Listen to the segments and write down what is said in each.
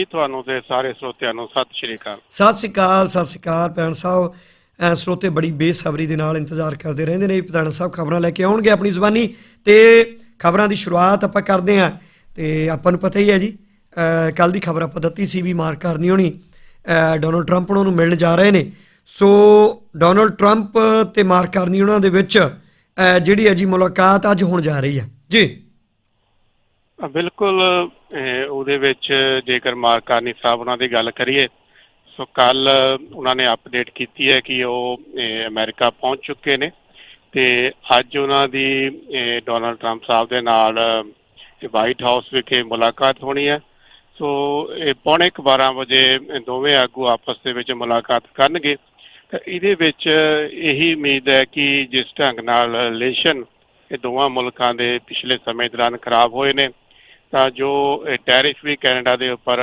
ਜੀ, ਤੁਹਾਨੂੰ ਤੇ ਸਾਰੇ ਸਰੋਤਿਆਂ ਨੂੰ ਸਤਿ ਸ਼੍ਰੀ ਅਕਾਲ। ਸਤਿ ਸ਼੍ਰੀ ਅਕਾਲ, ਸਤਿ ਸ਼੍ਰੀ ਅਕਾਲ ਪੈਣ ਸਾਹਿਬ। ਐ ਸਰੋਤੇ ਬੜੀ ਬੇਸਬਰੀ ਦੇ ਨਾਲ ਇੰਤਜ਼ਾਰ ਕਰਦੇ ਰਹਿੰਦੇ ਨੇ ਪਤਾਨ ਸਾਹਿਬ ਖਬਰਾਂ ਲੈ ਕੇ ਆਉਣਗੇ ਆਪਣੀ ਜ਼ੁਬਾਨੀ। ਤੇ ਖਬਰਾਂ ਦੀ ਸ਼ੁਰੂਆਤ ਆਪਾਂ ਕਰਦੇ ਹਾਂ। ਤੇ ਆਪਾਂ ਨੂੰ ਪਤਾ ਹੀ ਹੈ ਜੀ ਕੱਲ ਦੀ ਖਬਰ ਆਪਾਂ ਦਿੱਤੀ ਸੀ ਵੀ ਮਾਰ ਕਰਨੀ ਹੋਣੀ। ਡੋਨਲਡ ਟਰੰਪ ਉਹਨਾਂ ਨੂੰ ਮਿਲਣ ਜਾ ਰਹੇ ਨੇ। ਸੋ, ਡੋਨਲਡ ਟਰੰਪ ਤੇ ਮਾਰ ਕਰਨੀ ਉਹਨਾਂ ਦੇ ਵਿੱਚ ਜਿਹੜੀ ਹੈ ਜੀ ਮੁਲਾਕਾਤ ਅੱਜ ਹੋਣ ਜਾ ਰਹੀ ਹੈ। ਜੀ। ਬਿਲਕੁਲ ਉਹਦੇ ਵਿੱਚ ਜੇਕਰ ਮਾਰਕਾਨੀ ਸਾਹਿਬ ਉਹਨਾਂ ਦੀ ਗੱਲ ਕਰੀਏ ਸੋ ਕੱਲ ਉਹਨਾਂ ਨੇ ਅਪਡੇਟ ਕੀਤੀ ਹੈ ਕਿ ਉਹ ਅ, ਅਮਰੀਕਾ ਪਹੁੰਚ ਚੁੱਕੇ ਨੇ ਤੇ ਅੱਜ ਉਹਨਾਂ ਦੀ ਡੋਨਲਡ ਟਰੰਪ ਸਾਹਿਬ ਦੇ ਨਾਲ ਵਾਈਟ ਹਾਊਸ ਵਿਖੇ ਮੁਲਾਕਾਤ ਹੋਣੀ ਹੈ। ਸੋ ਇਹ ਪੌਣੇ ਕੁ 12 ਵਜੇ ਦੋਵੇਂ ਆਗੂ ਆਪਸ ਦੇ ਵਿੱਚ ਮੁਲਾਕਾਤ ਕਰਨਗੇ। ਤਾਂ ਇਹਦੇ ਵਿੱਚ ਇਹੀ ਉਮੀਦ ਹੈ ਕਿ ਜਿਸ ਢੰਗ ਨਾਲ ਰਿਲੇਸ਼ਨ ਇਹ ਦੋਵਾਂ ਮੁਲਕਾਂ ਦੇ ਪਿਛਲੇ ਸਮੇਂ ਦੌਰਾਨ ਖਰਾਬ ਹੋਏ ਨੇ ਤਾਂ ਜੋ ਟੈਰਿਫ ਵੀ ਕੈਨੇਡਾ ਦੇ ਉੱਪਰ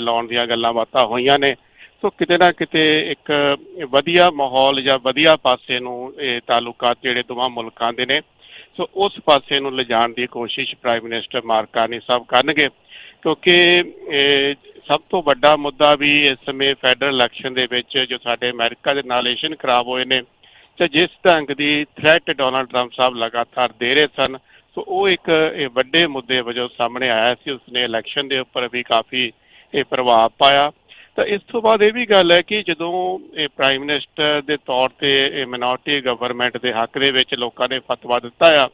ਲਾਉਣ ਦੀਆਂ ਗੱਲਾਂ ਬਾਤਾਂ ਹੋਈਆਂ ਨੇ। ਸੋ ਕਿਤੇ ਨਾ ਕਿਤੇ ਇੱਕ ਵਧੀਆ ਮਾਹੌਲ ਜਾਂ ਵਧੀਆ ਪਾਸੇ ਨੂੰ ਇਹ ਤਾਲੁਕਾਤ ਜਿਹੜੇ ਦੋਵਾਂ ਮੁਲਕਾਂ ਦੇ ਨੇ, ਸੋ ਉਸ ਪਾਸੇ ਨੂੰ ਲਿਜਾਣ ਦੀ ਕੋਸ਼ਿਸ਼ ਪ੍ਰਾਈਮ ਮਿਨਿਸਟਰ ਮਾਰਕਾਨੀ ਸਾਹਿਬ ਕਰਨਗੇ। ਕਿਉਂਕਿ ਸਭ ਤੋਂ ਵੱਡਾ ਮੁੱਦਾ ਵੀ ਇਸ ਸਮੇਂ ਫੈਡਰਲ ਇਲੈਕਸ਼ਨ ਦੇ ਵਿੱਚ ਜੋ ਸਾਡੇ ਅਮਰੀਕਾ ਦੇ ਨਾਲ ਰਿਲੇਸ਼ਨ ਖਰਾਬ ਹੋਏ ਨੇ ਤੇ ਜਿਸ ਢੰਗ ਦੀ ਥ੍ਰੈਟ ਡੋਨਲਡ ਟਰੰਪ ਸਾਹਿਬ ਲਗਾਤਾਰ ਦੇ ਰਹੇ ਸਨ ਸੋ ਉਹ ਇੱਕ, ਇਹ ਵੱਡੇ ਮੁੱਦੇ ਵਜੋਂ ਸਾਹਮਣੇ ਆਇਆ ਸੀ ਉਸਨੇ ਇਲੈਕਸ਼ਨ ਦੇ ਉੱਪਰ ਵੀ ਕਾਫੀ ਇਹ ਪ੍ਰਭਾਵ ਪਾਇਆ। ਤਾਂ ਇਸ ਤੋਂ ਬਾਅਦ ਇਹ ਵੀ ਗੱਲ ਹੈ ਕਿ ਜਦੋਂ ਇਹ ਪ੍ਰਾਈਮ ਮਿਨਿਸਟਰ ਦੇ ਤੌਰ ਤੇ ਇਹ ਮਿਨੋਰਟੀ ਗਵਰਨਮੈਂਟ ਦੇ ਹੱਕ ਦੇ ਵਿੱਚ ਲੋਕਾਂ ਨੇ ਫਤਵਾ ਦਿੱਤਾ ਆ,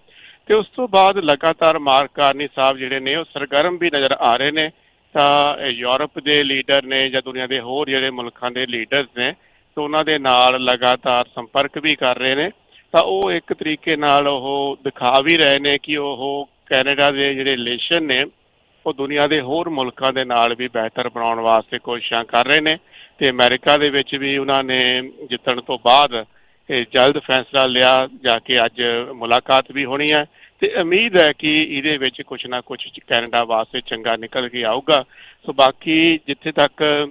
ਤੇ ਉਸ ਤੋਂ ਬਾਅਦ ਲਗਾਤਾਰ ਮਾਰਕ ਕਾਰਨੀ ਸਾਹਿਬ ਜਿਹੜੇ ਨੇ, ਉਹ ਸਰਗਰਮ ਵੀ ਨਜ਼ਰ ਆ ਰਹੇ ਨੇ। ਤਾਂ ਯੂਰਪ ਦੇ ਲੀਡਰ ਨੇ ਜਾਂ ਦੁਨੀਆ ਦੇ ਹੋਰ ਜਿਹੜੇ ਮੁਲਕਾਂ ਦੇ ਲੀਡਰਸ ਨੇ, ਤੇ ਉਹਨਾਂ ਦੇ ਨਾਲ ਲਗਾਤਾਰ ਸੰਪਰਕ ਵੀ ਕਰ ਰਹੇ ਨੇ। ਤਾਂ ਉਹ ਇੱਕ ਤਰੀਕੇ ਨਾਲ ਉਹ ਦਿਖਾ ਵੀ ਰਹੇ ਨੇ ਕਿ ਉਹ ਕੈਨੇਡਾ ਦੇ ਜਿਹੜੇ ਰਿਲੇਸ਼ਨ ਨੇ, ਉਹ ਦੁਨੀਆ ਦੇ ਹੋਰ ਮੁਲਕਾਂ ਦੇ ਨਾਲ ਵੀ ਬਿਹਤਰ ਬਣਾਉਣ ਵਾਸਤੇ ਕੋਸ਼ਿਸ਼ਾਂ ਕਰ ਰਹੇ ਨੇ ਤੇ ਅਮਰੀਕਾ ਦੇ ਵਿੱਚ ਵੀ ਉਹਨਾਂ ਨੇ ਜਿੱਤਣ ਤੋਂ ਬਾਅਦ ਇਹ ਜਲਦ ਫੈਸਲਾ ਲਿਆ ਜਾ ਕੇ ਅੱਜ ਮੁਲਾਕਾਤ ਵੀ ਹੋਣੀ ਹੈ ਤੇ ਉਮੀਦ ਹੈ ਕਿ ਇਹਦੇ ਵਿੱਚ ਕੁਝ ਨਾ ਕੁਝ ਕੈਨੇਡਾ ਵਾਸਤੇ ਚੰਗਾ ਨਿਕਲ ਕੇ ਆਊਗਾ। ਸੋ ਬਾਕੀ ਜਿੱਥੇ ਤੱਕ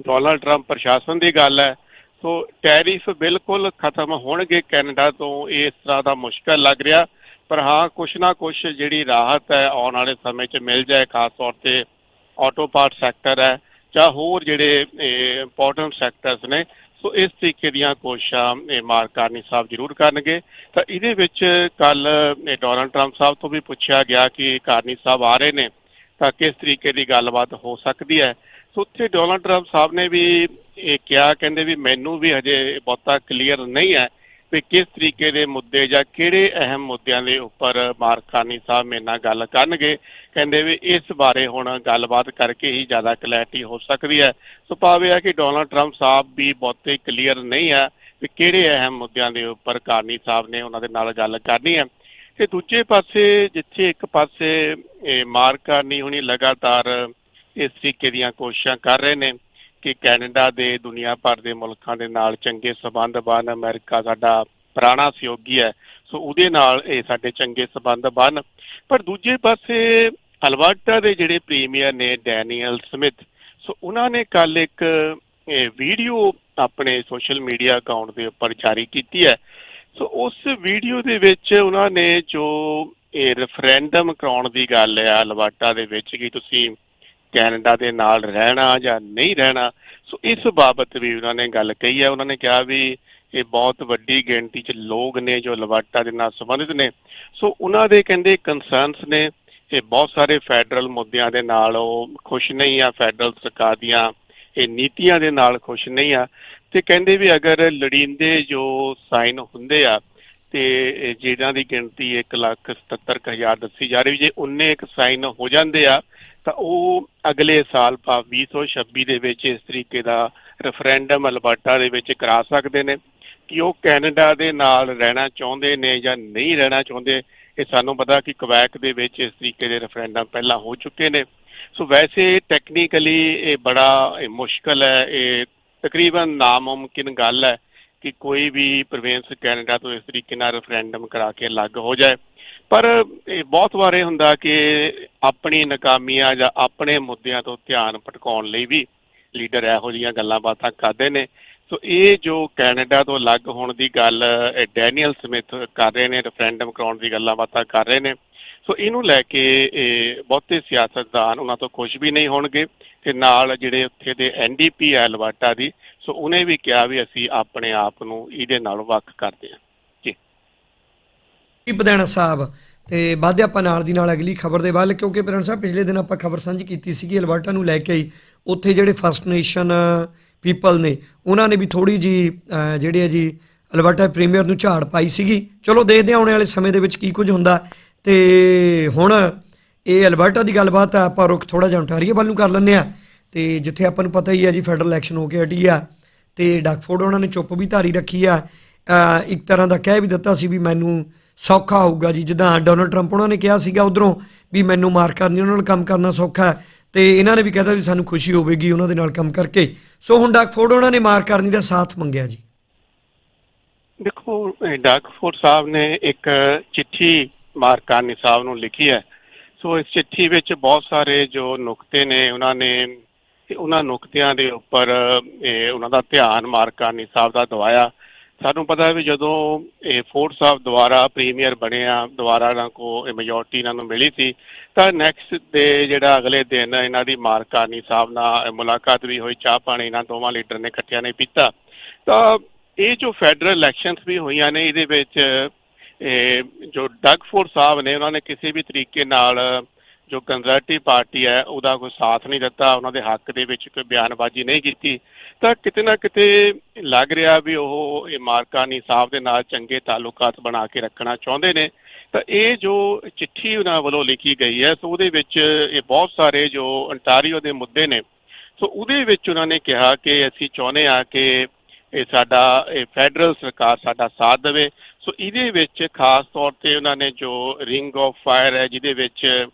ਡੋਨਾਲਡ ਟਰੰਪ ਪ੍ਰਸ਼ਾਸਨ ਦੀ ਗੱਲ ਹੈ ਸੋ ਟੈਰਿਫ ਬਿਲਕੁਲ ਖਤਮ ਹੋਣਗੇ ਕੈਨੇਡਾ ਤੋਂ, ਇਸ ਤਰ੍ਹਾਂ ਦਾ ਮੁਸ਼ਕਲ ਲੱਗ ਰਿਹਾ। ਪਰ ਹਾਂ, ਕੁਛ ਨਾ ਕੁਛ ਜਿਹੜੀ ਰਾਹਤ ਹੈ ਆਉਣ ਵਾਲੇ ਸਮੇਂ 'ਚ ਮਿਲ ਜਾਏ, ਖਾਸ ਤੌਰ ਤੇ ਆਟੋ ਪਾਰਟ ਸੈਕਟਰ ਹੈ ਜਾਂ ਹੋਰ ਜਿਹੜੇ ਇੰਪੋਰਟੈਂਟ ਸੈਕਟਰਸ ਨੇ। ਸੋ ਇਸ ਤਰੀਕੇ ਦੀਆਂ ਕੋਸ਼ਿਸ਼ਾਂ ਇਹ ਮਾਰਕ ਕਾਰਨੀ ਸਾਹਿਬ ਜ਼ਰੂਰ ਕਰਨਗੇ। ਤਾਂ ਇਹਦੇ ਵਿੱਚ ਕੱਲ ਡੋਨਲਡ ਟਰੰਪ ਸਾਹਿਬ ਤੋਂ ਵੀ ਪੁੱਛਿਆ ਗਿਆ ਕਿ ਕਾਰਨੀ ਸਾਹਿਬ ਆ ਰਹੇ ਨੇ, ਤਾਂ ਕਿਸ ਤਰੀਕੇ ਦੀ ਗੱਲਬਾਤ ਹੋ ਸਕਦੀ ਹੈ? ਸੋ ਉੱਥੇ ਡੋਨਲਡ ਟਰੰਪ ਸਾਹਿਬ ਨੇ ਵੀ ਇਹ ਕਿਹਾ, ਕਹਿੰਦੇ ਵੀ ਮੈਨੂੰ ਵੀ ਹਜੇ ਬਹੁਤਾ ਕਲੀਅਰ ਨਹੀਂ ਹੈ ਵੀ ਕਿਸ ਤਰੀਕੇ ਦੇ ਮੁੱਦੇ ਜਾਂ ਕਿਹੜੇ ਅਹਿਮ ਮੁੱਦਿਆਂ ਦੇ ਉੱਪਰ ਮਾਰਕਾਨੀ ਸਾਹਿਬ ਮੇਰੇ ਨਾਲ ਗੱਲ ਕਰਨਗੇ। ਕਹਿੰਦੇ ਵੀ ਇਸ ਬਾਰੇ ਹੁਣ ਗੱਲਬਾਤ ਕਰਕੇ ਹੀ ਜ਼ਿਆਦਾ ਕਲੈਰਿਟੀ ਹੋ ਸਕਦੀ ਹੈ। ਸੋ ਭਾਵੇਂ ਹੈ ਕਿ ਡੋਨਲਡ ਟਰੰਪ ਸਾਹਿਬ ਵੀ ਬਹੁਤੇ ਕਲੀਅਰ ਨਹੀਂ ਹੈ ਵੀ ਕਿਹੜੇ ਅਹਿਮ ਮੁੱਦਿਆਂ ਦੇ ਉੱਪਰ ਕਾਰਨੀ ਸਾਹਿਬ ਨੇ ਉਹਨਾਂ ਦੇ ਨਾਲ ਗੱਲ ਕਰਨੀ ਹੈ। ਤੇ ਦੂਜੇ ਪਾਸੇ, ਜਿੱਥੇ ਇੱਕ ਪਾਸੇ ਇਹ ਮਾਰਕ ਹੁਣੀ ਲਗਾਤਾਰ ਇਸ ਤਰੀਕੇ ਦੀਆਂ ਕੋਸ਼ਿਸ਼ਾਂ ਕਰ ਰਹੇ ਨੇ ਕਿ ਕੈਨੇਡਾ ਦੇ ਦੁਨੀਆ ਭਰ ਦੇ ਮੁਲਕਾਂ ਦੇ ਨਾਲ ਚੰਗੇ ਸਬੰਧ ਬਣ ਅਮਰੀਕਾ ਸਾਡਾ ਪੁਰਾਣਾ ਸਹਿਯੋਗੀ ਹੈ, ਸੋ ਉਹਦੇ ਨਾਲ ਇਹ ਸਾਡੇ ਚੰਗੇ ਸਬੰਧ ਬਣ ਪਰ ਦੂਜੇ ਪਾਸੇ ਅਲਬਰਟਾ ਦੇ ਜਿਹੜੇ ਪ੍ਰੀਮੀਅਰ ਨੇ, ਡੈਨੀਅਲ ਸਮਿਥ, ਸੋ ਉਹਨਾਂ ਨੇ ਕੱਲ ਇੱਕ ਵੀਡੀਓ ਆਪਣੇ ਸੋਸ਼ਲ ਮੀਡੀਆ ਅਕਾਊਂਟ ਦੇ ਉੱਪਰ ਜਾਰੀ ਕੀਤੀ ਹੈ। ਸੋ ਉਸ ਵੀਡੀਓ ਦੇ ਵਿੱਚ ਉਹਨਾਂ ਨੇ ਜੋ ਇਹ ਰੈਫਰੈਂਡਮ ਕਰਾਉਣ ਦੀ ਗੱਲ ਹੈ ਅਲਬਰਟਾ ਦੇ ਵਿੱਚ, ਕਿ ਤੁਸੀਂ ਕੈਨੇਡਾ ਦੇ ਨਾਲ ਰਹਿਣਾ ਜਾਂ ਨਹੀਂ ਰਹਿਣਾ, ਸੋ ਇਸ ਬਾਬਤ ਵੀ ਉਹਨਾਂ ਨੇ ਗੱਲ ਕਹੀ ਹੈ। ਉਹਨਾਂ ਨੇ ਕਿਹਾ ਵੀ ਇਹ ਬਹੁਤ ਵੱਡੀ ਗਿਣਤੀ 'ਚ ਲੋਕ ਨੇ ਜੋ ਲਵਾਟਾ ਦੇ ਨਾਲ ਸੰਬੰਧਿਤ ਨੇ। ਸੋ ਉਹਨਾਂ ਦੇ ਕਹਿੰਦੇ ਕੰਸਰਨਸ ਨੇ, ਇਹ ਬਹੁਤ ਸਾਰੇ ਫੈਡਰਲ ਮੁੱਦਿਆਂ ਦੇ ਨਾਲ ਉਹ ਖੁਸ਼ ਨਹੀਂ ਆ, ਫੈਡਰਲ ਸਰਕਾਰ ਦੀਆਂ ਇਹ ਨੀਤੀਆਂ ਦੇ ਨਾਲ ਖੁਸ਼ ਨਹੀਂ ਆ। ਤੇ ਕਹਿੰਦੇ ਵੀ ਅਗਰ ਲੜੀਂਦੇ ਜੋ ਸਾਈਨ ਹੁੰਦੇ ਆ, ਤੇ ਜਿਹਨਾਂ ਦੀ ਗਿਣਤੀ 177000 ਦੱਸੀ ਜਾ ਰਹੀ ਜੇ 19 ਇੱਕ ਸਾਈਨ ਹੋ ਜਾਂਦੇ ਆ ਤਾਂ ਉਹ ਅਗਲੇ ਸਾਲ ਭਾਵ 2026 ਦੇ ਵਿੱਚ ਇਸ ਤਰੀਕੇ ਦਾ ਰੈਫਰੈਂਡਮ ਅਲਬਰਟਾ ਦੇ ਵਿੱਚ ਕਰਾ ਸਕਦੇ ਨੇ। ਕਿ ਉਹ ਕੈਨੇਡਾ ਦੇ ਨਾਲ ਰਹਿਣਾ ਚਾਹੁੰਦੇ ਨੇ ਜਾਂ ਨਹੀਂ ਰਹਿਣਾ ਚਾਹੁੰਦੇ, ਇਹ ਸਾਨੂੰ ਪਤਾ ਕਿ ਕੁਵੈਕ ਦੇ ਵਿੱਚ ਇਸ ਤਰੀਕੇ ਦੇ ਰੈਫਰੈਂਡਮ ਪਹਿਲਾਂ ਹੋ ਚੁੱਕੇ ਨੇ। ਸੋ ਵੈਸੇ ਟੈਕਨੀਕਲੀ ਇਹ ਬੜਾ ਇਹ ਮੁਸ਼ਕਲ ਹੈ, ਇਹ ਤਕਰੀਬਨ ਨਾਮੁਮਕਿਨ ਗੱਲ ਹੈ ਕਿ ਕੋਈ ਵੀ ਪ੍ਰੋਵਿੰਸ ਕੈਨੇਡਾ ਤੋਂ ਇਸ ਤਰੀਕੇ ਨਾਲ ਰੈਫਰੈਂਡਮ ਕਰਾ ਕੇ ਅਲੱਗ ਹੋ ਜਾਏ। ਪਰ ਇਹ ਬਹੁਤ ਵਾਰ ਇਹ ਹੁੰਦਾ ਕਿ ਆਪਣੀ ਨਾਕਾਮੀਆਂ ਜਾਂ ਆਪਣੇ ਮੁੱਦਿਆਂ ਤੋਂ ਧਿਆਨ ਭਟਕਾਉਣ ਲਈ ਵੀ ਲੀਡਰ ਇਹੋ ਜਿਹੀਆਂ ਗੱਲਾਂ ਬਾਤਾਂ ਕਰਦੇ ਨੇ। ਸੋ ਇਹ ਜੋ ਕੈਨੇਡਾ ਤੋਂ ਅਲੱਗ ਹੋਣ ਦੀ ਗੱਲ ਡੈਨੀਅਲ ਸਮਿਥ ਕਰ ਰਹੇ ਨੇ, ਰੈਫਰੈਂਡਮ ਕਰਾਉਣ ਦੀ ਗੱਲਾਂ ਬਾਤਾਂ ਕਰ ਰਹੇ ਨੇ। ਸੋ ਇਹਨੂੰ ਲੈ ਕੇ ਇਹ ਬਹੁਤੇ ਸਿਆਸਤਦਾਨ ਉਹਨਾਂ ਤੋਂ ਖੁਸ਼ ਵੀ ਨਹੀਂ ਹੋਣਗੇ ਤੇ ਨਾਲ ਜਿਹੜੇ ਉੱਥੇ ਦੇ ਐਨਡੀਪੀ ਹੈ ਅਲਬਰਟਾ ਦੀ, ਸੋ ਉਹਨੇ ਵੀ ਕਿਹਾ ਵੀ ਅਸੀਂ ਆਪਣੇ ਆਪ ਨੂੰ ਇਹਦੇ ਨਾਲੋਂ ਵੱਖ ਕਰਦੇ ਹਾਂ। ਜੀ ਸਾਹਿਬ ਤੇ ਵਾਧੇ ਆਪਾਂ ਨਾਲ ਦੀ ਨਾਲ ਅਗਲੀ ਖਬਰ ਦੇ ਵੱਲ ਕਿਉਂਕਿ ਪਧਾਣਾ ਸਾਹਿਬ ਪਿਛਲੇ ਦਿਨ ਆਪਾਂ ਖਬਰ ਸਾਂਝੀ ਕੀਤੀ ਸੀਗੀ ਅਲਬਰਟਾ ਨੂੰ ਲੈ ਕੇ ਹੀ ਉੱਥੇ ਜਿਹੜੇ ਫਸਟ ਨੇਸ਼ਨ ਪੀਪਲ ਨੇ ਉਹਨਾਂ ਨੇ ਵੀ ਥੋੜੀ ਜੀ ਅਹ, ਜਿਹੜੇ ਆ ਜੀ ਅਲਬਰਟਾ ਪ੍ਰੀਮੀਅਰ ਨੂੰ ਝਾੜ ਪਾਈ ਸੀਗੀ। ਚਲੋ ਦੇਖਦੇ ਹਾਂ ਆਉਣ ਵਾਲੇ ਸਮੇਂ ਦੇ ਵਿੱਚ ਕੀ ਕੁਝ ਹੁੰਦਾ। ਤੇ ਹੁਣ ਇਹ ਅਲਬਰਟਾ ਦੀ ਗੱਲਬਾਤ ਆ ਆਪਾਂ ਰੁਕ ਥੋੜਾ ਜਿਹਾ ontario ਵੱਲ ਨੂੰ ਕਰ ਲੈਂਦੇ ਆ ਤੇ ਜਿੱਥੇ ਆਪਾਂ ਨੂੰ ਪਤਾ ਹੀ ਹੈ ਜੀ ਫੈਡਰਲ ਇਲੈਕਸ਼ਨ ਹੋ ਕੇ ਹਟੀ ਆ ਤੇ ਡਕਫੋਰਡ ਉਹਨਾਂ ਨੇ ਚੁੱਪ ਵੀ ਧਾਰੀ ਰੱਖੀ ਆ। ਇੱਕ ਤਰ੍ਹਾਂ ਦਾ ਕਹਿ ਵੀ ਦਿੱਤਾ ਸੀ ਵੀ ਮੈਨੂੰ ਸੌਖਾ ਹੋਊਗਾ ਜੀ। ਜਿੱਦਾਂ ਡੋਨਲਡ ਟਰੰਪ ਉਹਨਾਂ ਨੇ ਕਿਹਾ ਸੀਗਾ ਉਧਰੋਂ ਵੀ ਮੈਨੂੰ ਮਾਰ ਕਰਨੀ ਉਹਨਾਂ ਨਾਲ ਕੰਮ ਕਰਨਾ ਸੌਖਾ ਹੈ। ਤੇ ਇਹਨਾਂ ਨੇ ਵੀ ਕਹਿਤਾ ਵੀ ਸਾਨੂੰ ਖੁਸ਼ੀ ਹੋਵੇਗੀ ਉਹਨਾਂ ਦੇ ਨਾਲ ਕੰਮ ਕਰਕੇ। ਸੋ ਹੁਣ ਡਕਫੋਰਡ ਉਹਨਾਂ ਨੇ ਮਾਰ ਕਰਨੀ ਦਾ ਸਾਥ ਮੰਗਿਆ ਜੀ। ਦੇਖੋ, ਇਹ ਡਾਕਫੋਰ ਸਾਹਿਬ ਨੇ ਇੱਕ ਚਿੱਠੀ ਮਾਰਕਾਨੀ ਸਾਹਿਬ ਨੂੰ ਲਿਖੀ ਹੈ। ਸੋ ਇਸ ਚਿੱਠੀ ਵਿੱਚ ਬਹੁਤ ਸਾਰੇ ਜੋ ਨੁਕਤੇ ਨੇ, ਉਹਨਾਂ ਨੇ ਤੇ ਉਹਨਾਂ ਨੁਕਤਿਆਂ ਦੇ ਉੱਪਰ ਇਹ ਉਹਨਾਂ ਦਾ ਧਿਆਨ ਮਾਰਕਾਨੀ ਸਾਹਿਬ ਦਾ ਦਵਾਇਆ ਸਾਨੂੰ ਪਤਾ ਹੈ ਵੀ ਜਦੋਂ ਇਹ ਫੋਰਡ ਸਾਹਿਬ ਦੁਆਰਾ ਪ੍ਰੀਮੀਅਰ ਬਣਿਆ ਦੁਆਰਾ ਇਹਨਾਂ ਕੋ ਇਹ ਮੈਜੋਰਟੀ ਇਹਨਾਂ ਨੂੰ ਮਿਲੀ ਸੀ, ਤਾਂ ਨੈਕਸਟ ਦੇ ਜਿਹੜਾ ਅਗਲੇ ਦਿਨ ਇਹਨਾਂ ਦੀ ਮਾਰਕਾਨੀ ਸਾਹਿਬ ਨਾਲ ਮੁਲਾਕਾਤ ਵੀ ਹੋਈ, ਚਾਹ ਪਾਣੀ ਇਹਨਾਂ ਦੋਵਾਂ ਲੀਡਰ ਨੇ ਇਕੱਠਿਆਂ ਨੇ ਪੀਤਾ। ਤਾਂ ਇਹ ਜੋ ਫੈਡਰਲ ਇਲੈਕਸ਼ਨਸ ਵੀ ਹੋਈਆਂ ਨੇ, ਇਹਦੇ ਵਿੱਚ ਇਹ ਜੋ ਡਗਫੋਰਡ ਸਾਹਿਬ ਨੇ, ਉਹਨਾਂ ਨੇ ਕਿਸੇ ਵੀ ਤਰੀਕੇ ਨਾਲ ਜੋ ਕੰਜ਼ਰਵੇਟਿਵ ਪਾਰਟੀ ਹੈ, ਉਹਦਾ ਕੋਈ ਸਾਥ ਨਹੀਂ ਦਿੱਤਾ, ਉਹਨਾਂ ਦੇ ਹੱਕ ਦੇ ਵਿੱਚ ਕੋਈ ਬਿਆਨਬਾਜ਼ੀ ਨਹੀਂ ਕੀਤੀ। ਤਾਂ ਕਿਤੇ ਨਾ ਕਿਤੇ ਲੱਗ ਰਿਹਾ ਵੀ ਉਹ ਇਹ ਮਾਰਕਾਨੀ ਸਾਹਿਬ ਦੇ ਨਾਲ ਚੰਗੇ ਤਾਲੁਕਾਤ ਬਣਾ ਕੇ ਰੱਖਣਾ ਚਾਹੁੰਦੇ ਨੇ। ਤਾਂ ਇਹ ਜੋ ਚਿੱਠੀ ਉਹਨਾਂ ਵੱਲੋਂ ਲਿਖੀ ਗਈ ਹੈ, ਸੋ ਉਹਦੇ ਵਿੱਚ ਇਹ ਬਹੁਤ ਸਾਰੇ ਜੋ ਅੰਟਾਰੀਓ ਦੇ ਮੁੱਦੇ ਨੇ। ਸੋ ਉਹਦੇ ਵਿੱਚ ਉਹਨਾਂ ਨੇ ਕਿਹਾ ਕਿ ਅਸੀਂ ਚਾਹੁੰਦੇ ਆ ਕਿ ਇਹ ਸਾਡਾ, ਇਹ ਫੈਡਰਲ ਸਰਕਾਰ ਸਾਡਾ ਸਾਥ ਦੇਵੇ। ਸੋ ਇਹਦੇ ਵਿੱਚ ਖਾਸ ਤੌਰ ਤੇ ਉਹਨਾਂ ਨੇ ਜੋ ਰਿੰਗ ਆਫ ਫਾਇਰ ਹੈ, ਜਿਹਦੇ ਵਿੱਚ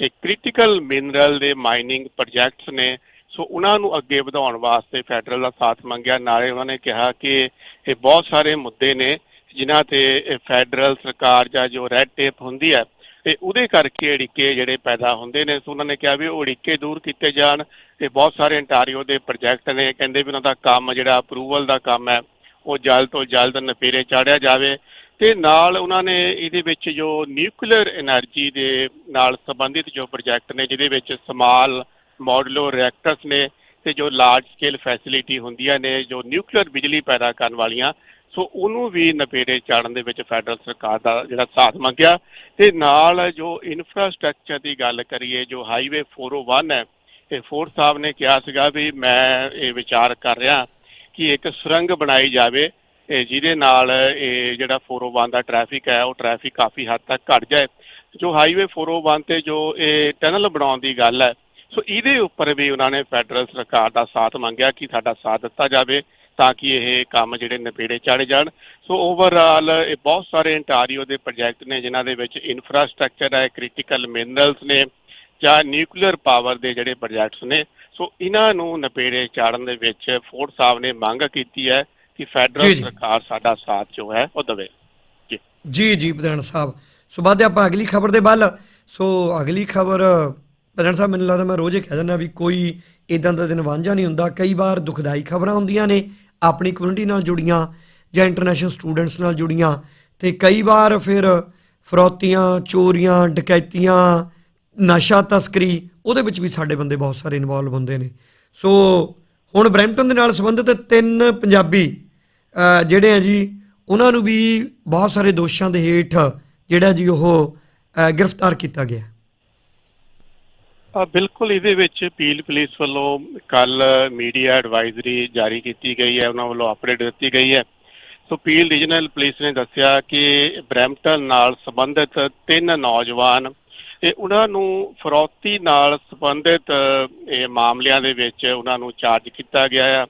ਇਹ ਕ੍ਰਿਟੀਕਲ ਮਿਨਰਲ ਦੇ ਮਾਈਨਿੰਗ ਪ੍ਰੋਜੈਕਟਸ ਨੇ। ਸੋ ਉਹਨਾਂ ਨੂੰ ਅੱਗੇ ਵਧਾਉਣ ਵਾਸਤੇ ਫੈਡਰਲ ਦਾ ਸਾਥ ਮੰਗਿਆ। ਨਾਲੇ ਉਹਨਾਂ ਨੇ ਕਿਹਾ ਕਿ ਇਹ ਬਹੁਤ ਸਾਰੇ ਮੁੱਦੇ ਨੇ ਜਿਨ੍ਹਾਂ ਤੇ ਫੈਡਰਲ ਸਰਕਾਰ ਜਾਂ ਜੋ ਰੈੱਡ ਟੇਪ ਹੁੰਦੀ ਹੈ, ਤੇ ਉਹਦੇ ਕਰਕੇ ਅੜਿੱਕੇ ਜਿਹੜੇ ਪੈਦਾ ਹੁੰਦੇ ਨੇ। ਸੋ ਉਹਨਾਂ ਨੇ ਕਿਹਾ ਵੀ ਉਹ ਅੜਿੱਕੇ ਦੂਰ ਕੀਤੇ ਜਾਣ। ਤੇ ਬਹੁਤ ਸਾਰੇ ਅੰਟਾਰੀਓ ਦੇ ਪ੍ਰੋਜੈਕਟ ਨੇ। ਕਹਿੰਦੇ ਵੀ ਉਹਨਾਂ ਦਾ ਕੰਮ ਜਿਹੜਾ ਅਪਰੂਵਲ ਦਾ ਕੰਮ ਹੈ, ਉਹ ਜਲਦ ਤੋਂ ਜਲਦ ਨਪੇਰੇ ਚਾੜਿਆ ਜਾਵੇ। ਤੇ ਨਾਲ ਉਹਨਾਂ ਨੇ ਇਹਦੇ ਵਿੱਚ ਜੋ ਨਿਊਕਲੀਅਰ એનર્ਜੀ ਦੇ ਨਾਲ ਸੰਬੰਧਿਤ ਜੋ ਪ੍ਰੋਜੈਕਟ ਨੇ, ਜਿਹਦੇ ਵਿੱਚ ਸਮਾਲ ਮੋਡੂਲਰ ਰਿਐਕਟਰਸ ਨੇ ਤੇ ਜੋ ਲਾਰਜ ਸਕੇਲ ਫੈਸਿਲਿਟੀ ਹੁੰਦੀਆਂ ਨੇ, ਜੋ ਨਿਊਕਲੀਅਰ ਬਿਜਲੀ ਪੈਦਾ ਕਰਨ ਵਾਲੀਆਂ, ਸੋ ਉਹਨੂੰ ਵੀ ਨਪੇੜੇ ਚਾੜਨ ਦੇ ਵਿੱਚ ਫੈਡਰਲ ਸਰਕਾਰ ਦਾ ਜਿਹੜਾ ਸਾਥ ਮੰਗਿਆ ਤੇ ਨਾਲ ਜੋ ਇਨਫਰਾਸਟ੍ਰਕਚਰ ਦੀ ਗੱਲ ਕਰੀਏ, ਜੋ ਹਾਈਵੇ 401 ਹੈ ਤੇ ਫੋਰ ਸਾਹਿਬ ਨੇ ਕਿਹਾ ਸੀਗਾ ਵੀ ਮੈਂ ਇਹ ਵਿਚਾਰ ਕਰ ਰਿਹਾ ਕਿ ਇੱਕ ਸੁਰੰਗ ਬਣਾਈ ਜਾਵੇ ਇਹ ਜਿਹਦੇ ਨਾਲ ਇਹ ਜਿਹੜਾ 401 ਦਾ ਟ੍ਰੈਫਿਕ ਹੈ, ਉਹ ਟ੍ਰੈਫਿਕ ਕਾਫੀ ਹੱਦ ਤੱਕ ਘਟ ਜਾਏ। ਜੋ ਹਾਈਵੇ 401 ਤੇ ਜੋ ਇਹ ਟਨਲ ਬਣਾਉਣ ਦੀ ਗੱਲ ਹੈ, ਸੋ ਇਹਦੇ ਉੱਪਰ ਵੀ ਉਹਨਾਂ ਨੇ ਫੈਡਰਲ ਸਰਕਾਰ ਦਾ ਸਾਥ ਮੰਗਿਆ ਕਿ ਸਾਡਾ ਸਾਥ ਦਿੱਤਾ ਜਾਵੇ ਤਾਂ ਕਿ ਇਹ ਕੰਮ ਜਿਹੜੇ ਨਪੇੜੇ ਚਾੜੇ ਜਾਣ। ਸੋ ਓਵਰਆਲ ਇਹ ਬਹੁਤ ਸਾਰੇ ਇੰਟਾਰੀਓ ਦੇ ਪ੍ਰੋਜੈਕਟ ਨੇ, ਜਿਨ੍ਹਾਂ ਦੇ ਵਿੱਚ ਇਨਫਰਾਸਟ੍ਰਕਚਰ ਹੈ ਕ੍ਰਿਟੀਕਲ ਮਿਨਰਲਸ ਨੇ ਜਾਂ ਨਿਊਕਲੀਅਰ ਪਾਵਰ ਦੇ ਜਿਹੜੇ ਪ੍ਰੋਜੈਕਟਸ ਨੇ। ਸੋ ਇਹਨਾਂ ਨੂੰ ਨਪੇੜੇ ਚਾੜਨ ਦੇ ਵਿੱਚ ਫੋਰਡ ਸਾਹਿਬ ਨੇ ਮੰਗ ਕੀਤੀ ਹੈ ਫੈਡਰਲ ਜੀ। ਸਰਕਾਰ ਸਾਡਾ ਸਾਥ ਜੋ ਹੈ ਉਹ ਦੇਵੇ। ਜੀ। ਜੀ ਜੀ ਪ੍ਰਧਾਨ ਸਾਹਿਬ। ਸੋ ਬਾਅਦ ਆਪਾਂ ਅਗਲੀ ਖਬਰ ਦੇ ਵੱਲ। ਸੋ ਅਗਲੀ ਖਬਰ ਪ੍ਰਧਾਨ ਸਾਹਿਬ ਮੈਨੂੰ ਲੱਗਦਾ ਮੈਂ ਰੋਜ਼ ਹੀ ਕਹਿ ਦਿੰਦਾ ਵੀ ਕੋਈ ਇਦਾਂ ਦਾ ਦਿਨ ਵਾਂਝਾ ਨਹੀਂ ਹੁੰਦਾ। ਕਈ ਵਾਰ ਦੁਖਦਾਈ ਖਬਰਾਂ ਹੁੰਦੀਆਂ ਨੇ ਆਪਣੀ ਕਮਿਊਨਿਟੀ ਨਾਲ ਜੁੜੀਆਂ ਜਾਂ ਇੰਟਰਨੈਸ਼ਨਲ ਸਟੂਡੈਂਟਸ ਨਾਲ ਜੁੜੀਆਂ। ਤੇ ਕਈ ਵਾਰ ਫਿਰ ਫਰੌਤੀਆਂ ਚੋਰੀਆਂ ਡਕੈਤੀਆਂ ਨਸ਼ਾ ਤਸਕਰੀ ਉਹਦੇ ਵਿੱਚ ਵੀ ਸਾਡੇ ਬੰਦੇ ਬਹੁਤ ਸਾਰੇ ਇਨਵੋਲਵ ਹੁੰਦੇ ਨੇ। ਸੋ ਹੁਣ ਬਰੈਂਪਟਨ ਦੇ ਨਾਲ ਸੰਬੰਧਿਤ ਤਿੰਨ ਪੰਜਾਬੀ ਜਿਹੜੇ ਆ ਜੀ, ਉਹਨਾਂ ਨੂੰ ਵੀ ਬਹੁਤ ਸਾਰੇ ਦੋਸ਼ਾਂ ਦੇ ਹੇਠ ਜਿਹੜਾ ਜੀ ਉਹ ਗ੍ਰਿਫਤਾਰ ਕੀਤਾ ਗਿਆ। ਬਿਲਕੁਲ ਇਹਦੇ ਵਿੱਚ ਪੀਲ ਪੁਲਿਸ ਵੱਲੋਂ ਕੱਲ ਮੀਡੀਆ ਐਡਵਾਈਜ਼ਰੀ ਜਾਰੀ ਕੀਤੀ ਗਈ ਹੈ, ਉਹਨਾਂ ਵੱਲੋਂ ਅਪਡੇਟ ਦਿੱਤੀ ਗਈ ਹੈ। ਸੋ ਪੀਲ ਰੀਜਨਲ ਪੁਲਿਸ ਨੇ ਦੱਸਿਆ ਕਿ ਬਰੈਂਪਟਨ ਨਾਲ ਸੰਬੰਧਿਤ ਤਿੰਨ ਨੌਜਵਾਨ ਤੇ ਉਹਨਾਂ ਨੂੰ ਫਰੌਤੀ ਨਾਲ ਸੰਬੰਧਿਤ ਇਹ ਮਾਮਲਿਆਂ ਦੇ ਵਿੱਚ ਉਹਨਾਂ ਨੂੰ ਚਾਰਜ ਕੀਤਾ ਗਿਆ ਹੈ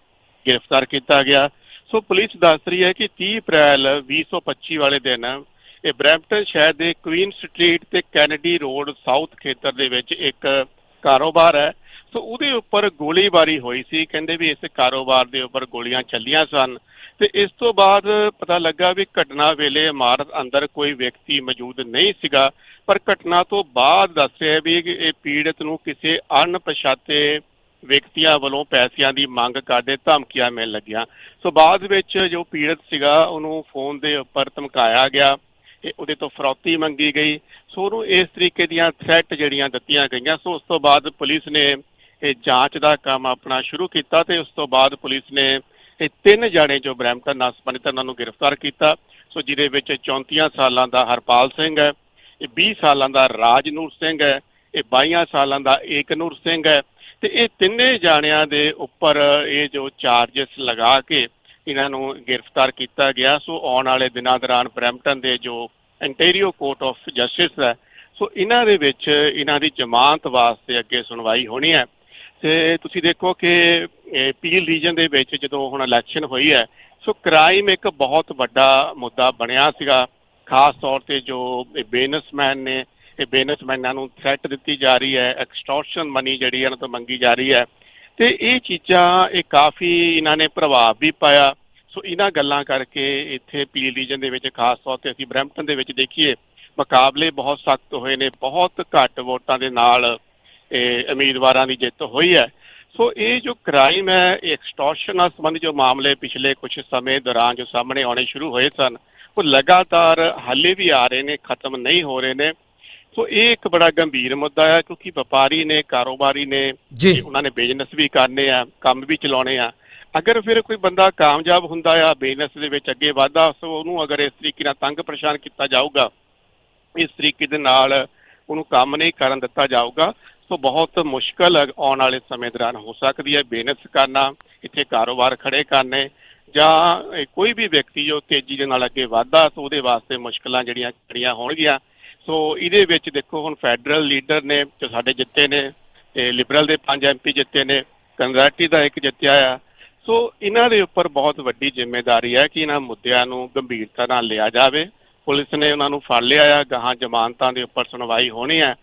ਗ੍ਰਿਫਤਾਰ ਕੀਤਾ ਗਿਆ। ਸੋ ਪੁਲਿਸ ਦੱਸ ਰਹੀ ਹੈ ਕਿ 30 ਅਪ੍ਰੈਲ 2025 ਵਾਲੇ ਦਿਨ ਇਹ ਬਰੈਂਪਟਨ ਸ਼ਹਿਰ ਦੇ ਕੁਈਨ ਸਟਰੀਟ ਤੇ ਕੈਨੇਡੀ ਰੋਡ ਸਾਊਥ ਖੇਤਰ ਦੇ ਵਿੱਚ ਇੱਕ ਕਾਰੋਬਾਰ ਹੈ। ਸੋ ਉਹਦੇ ਉੱਪਰ ਗੋਲੀਬਾਰੀ ਹੋਈ ਸੀ। ਕਹਿੰਦੇ ਵੀ ਇਸ ਕਾਰੋਬਾਰ ਦੇ ਉੱਪਰ ਗੋਲੀਆਂ ਚੱਲੀਆਂ ਸਨ। ਤੇ ਇਸ ਤੋਂ ਬਾਅਦ ਪਤਾ ਲੱਗਾ ਵੀ ਘਟਨਾ ਵੇਲੇ ਇਮਾਰਤ ਅੰਦਰ ਕੋਈ ਵਿਅਕਤੀ ਮੌਜੂਦ ਨਹੀਂ ਸੀਗਾ। ਪਰ ਘਟਨਾ ਤੋਂ ਬਾਅਦ ਦੱਸ ਰਿਹਾ ਵੀ ਇਹ ਪੀੜਤ ਨੂੰ ਕਿਸੇ ਅਣਪਛਾਤੇ ਵਿਅਕਤੀਆਂ ਵੱਲੋਂ ਪੈਸਿਆਂ ਦੀ ਮੰਗ ਕਰਦੇ ਧਮਕੀਆਂ ਮਿਲਣ ਲੱਗੀਆਂ। ਸੋ ਬਾਅਦ ਵਿੱਚ ਜੋ ਪੀੜਤ ਸੀਗਾ, ਉਹਨੂੰ ਫੋਨ ਦੇ ਉੱਪਰ ਧਮਕਾਇਆ ਗਿਆ। ਤੇ ਉਹਦੇ ਤੋਂ ਫਰੌਤੀ ਮੰਗੀ ਗਈ। ਸੋ ਉਹਨੂੰ ਇਸ ਤਰੀਕੇ ਦੀਆਂ ਥ੍ਰੈਟ ਜਿਹੜੀਆਂ ਦਿੱਤੀਆਂ ਗਈਆਂ। ਸੋ ਉਸ ਤੋਂ ਬਾਅਦ ਪੁਲਿਸ ਨੇ ਇਹ ਜਾਂਚ ਦਾ ਕੰਮ ਆਪਣਾ ਸ਼ੁਰੂ ਕੀਤਾ ਤੇ ਉਸ ਤੋਂ ਬਾਅਦ ਪੁਲਿਸ ਨੇ ਇਹ ਤਿੰਨ ਜਾਣੇ ਜੋ ਬ੍ਰੈਂਪਟਨ ਨਾਲ ਸੰਬੰਧਿਤ ਉਹਨਾਂ ਨੂੰ ਗ੍ਰਿਫਤਾਰ ਕੀਤਾ। ਸੋ ਜਿਹਦੇ ਵਿੱਚ 34 ਸਾਲਾਂ ਦਾ ਹਰਪਾਲ ਸਿੰਘ ਹੈ, ਇਹ 20 ਸਾਲਾਂ ਦਾ ਰਾਜਨੂਰ ਸਿੰਘ ਹੈ, ਇਹ 22 ਸਾਲਾਂ ਦਾ ਏਕਨੂਰ ਸਿੰਘ ਹੈ ਤੇ ਇਹ ਤਿੰਨੇ ਜਾਣਿਆਂ ਦੇ ਉੱਪਰ ਇਹ ਜੋ ਚਾਰजेस ਲਗਾ ਕੇ ਇਹਨਾਂ ਨੂੰ ਗ੍ਰਿਫਤਾਰ ਕੀਤਾ ਗਿਆ। ਸੋ ਆਉਣ ਵਾਲੇ ਦਿਨਾਂ ਦੌਰਾਨ ਬ੍ਰੈਂਪਟਨ ਦੇ ਜੋ ਇੰਟੀਰੀਅਰ ਕੋਰਟ ਆਫ ਜਸਟਿਸ ਹੈ, ਸੋ ਇਹਨਾਂ ਦੇ ਵਿੱਚ ਇਹਨਾਂ ਦੀ ਜ਼ਮਾਨਤ ਵਾਸਤੇ ਅੱਗੇ ਸੁਣਵਾਈ ਹੋਣੀ ਹੈ। ਤੇ ਤੁਸੀਂ ਦੇਖੋ ਕਿ ਪੀਲ ਰੀਜਨ ਦੇ ਵਿੱਚ ਜਦੋਂ ਹੁਣ ਇਲੈਕਸ਼ਨ ਹੋਈ ਹੈ, ਸੋ ਕ੍ਰਾਈਮ ਇੱਕ ਬਹੁਤ ਵੱਡਾ ਮੁੱਦਾ ਬਣਿਆ ਸੀਗਾ। ਖਾਸ ਤੌਰ ਤੇ ਜੋ ਬਿਜ਼ਨਸਮੈਨ ਨੇ ਇਹ ਬਿਜ਼ਨਸਮੈਨਾਂ ਨੂੰ ਥ੍ਰੈਟ ਦਿੱਤੀ ਜਾ ਰਹੀ ਹੈ ਐਕਸਟੋਰਸ਼ਨ ਮਨੀ ਜਿਹੜੀ ਇਹਨਾਂ ਤੋਂ ਮੰਗੀ ਜਾ ਰਹੀ ਹੈ। ਤੇ ਇਹ ਚੀਜ਼ਾਂ, ਇਹ ਕਾਫੀ ਇਹਨਾਂ ਨੇ ਪ੍ਰਭਾਵ ਵੀ ਪਾਇਆ। ਸੋ ਇਹਨਾਂ ਗੱਲਾਂ ਕਰਕੇ ਇੱਥੇ ਪੀਲ ਰੀਜਨ ਦੇ ਵਿੱਚ ਖਾਸ ਤੌਰ ਤੇ ਅਸੀਂ ਬ੍ਰੈਂਪਟਨ ਦੇ ਵਿੱਚ ਦੇਖੀਏ, ਮੁਕਾਬਲੇ ਬਹੁਤ ਸਖਤ ਹੋਏ ਨੇ, ਬਹੁਤ ਘੱਟ ਵੋਟਾਂ ਦੇ ਨਾਲ ਇਹ ਉਮੀਦਵਾਰਾਂ ਦੀ ਜਿੱਤ ਹੋਈ ਹੈ। ਸੋ ਇਹ ਜੋ ਕ੍ਰਾਈਮ ਹੈ, ਇਹ ਐਕਸਟੋਰਸ਼ਨ ਨਾਲ ਸੰਬੰਧਿਤ ਜੋ ਮਾਮਲੇ ਪਿਛਲੇ ਕੁਝ ਸਮੇਂ ਦੌਰਾਨ ਜੋ ਸਾਹਮਣੇ ਆਉਣੇ ਸ਼ੁਰੂ ਹੋਏ ਸਨ, ਉਹ ਲਗਾਤਾਰ ਹਾਲੇ ਵੀ ਆ ਰਹੇ ਨੇ, ਖਤਮ ਨਹੀਂ ਹੋ ਰਹੇ ਨੇ। ਸੋ ਇਹ ਇੱਕ ਬੜਾ ਗੰਭੀਰ ਮੁੱਦਾ ਹੈ ਕਿਉਂਕਿ ਵਪਾਰੀ ਨੇ ਕਾਰੋਬਾਰੀ ਨੇ ਜੀ। ਉਹਨਾਂ ਨੇ ਬਿਜ਼ਨਸ ਵੀ ਕਰਨੇ ਆ ਕੰਮ ਵੀ ਚਲਾਉਣੇ ਆ। ਅਗਰ ਫਿਰ ਕੋਈ ਬੰਦਾ ਕਾਮਯਾਬ ਹੁੰਦਾ ਆ ਬਿਜ਼ਨਸ ਦੇ ਵਿੱਚ ਅੱਗੇ ਵਧਦਾ ਸੋ ਉਹਨੂੰ ਅਗਰ ਇਸ ਤਰੀਕੇ ਨਾਲ ਤੰਗ ਪਰੇਸ਼ਾਨ ਕੀਤਾ ਜਾਊਗਾ ਇਸ ਤਰੀਕੇ ਦੇ ਨਾਲ ਉਹਨੂੰ ਕੰਮ ਨਹੀਂ ਕਰਨ ਦਿੱਤਾ ਜਾਊਗਾ ਸੋ ਬਹੁਤ ਮੁਸ਼ਕਲ ਆਉਣ ਵਾਲੇ ਸਮੇਂ ਦੌਰਾਨ ਹੋ ਸਕਦੀ ਹੈ ਬਿਜ਼ਨਸ ਕਰਨਾ ਇੱਥੇ ਕਾਰੋਬਾਰ ਖੜੇ ਕਰਨੇ ਜਾਂ ਕੋਈ ਵੀ ਵਿਅਕਤੀ ਜੋ ਤੇਜ਼ੀ ਦੇ ਨਾਲ ਅੱਗੇ ਵਧਦਾ ਸੋ ਉਹਦੇ ਵਾਸਤੇ ਮੁਸ਼ਕਲਾਂ ਜਿਹੜੀਆਂ ਖੜੀਆਂ ਹੋਣਗੀਆਂ। ਸੋ ਇਹਦੇ ਵਿੱਚ ਦੇਖੋ ਹੁਣ ਫੈਡਰਲ ਲੀਡਰ ਨੇ ਜੋ ਸਾਡੇ ਜਿੱਤੇ ਨੇ ਤੇ ਲਿਬਰਲ ਦੇ ਪੰਜ ਐਮਪੀ ਜਿੱਤੇ ਨੇ ਕੰਜ਼ਰਵੇਟਿਵ ਦਾ ਇੱਕ ਜਿੱਤਿਆ ਆ। ਸੋ ਇਹਨਾਂ ਦੇ ਉੱਪਰ ਬਹੁਤ ਵੱਡੀ ਜ਼ਿੰਮੇਵਾਰੀ ਹੈ ਕਿ ਇਹਨਾਂ ਮੁੱਦਿਆਂ ਨੂੰ ਗੰਭੀਰਤਾ ਨਾਲ ਲਿਆ ਜਾਵੇ। ਪੁਲਿਸ ਨੇ ਉਹਨਾਂ ਨੂੰ ਫੜ ਲਿਆ ਆ ਗਾਹਾਂ ਜ਼ਮਾਨਤਾਂ ਦੇ ਉੱਪਰ ਸੁਣਵਾਈ ਹੋਣੀ ਹੈ।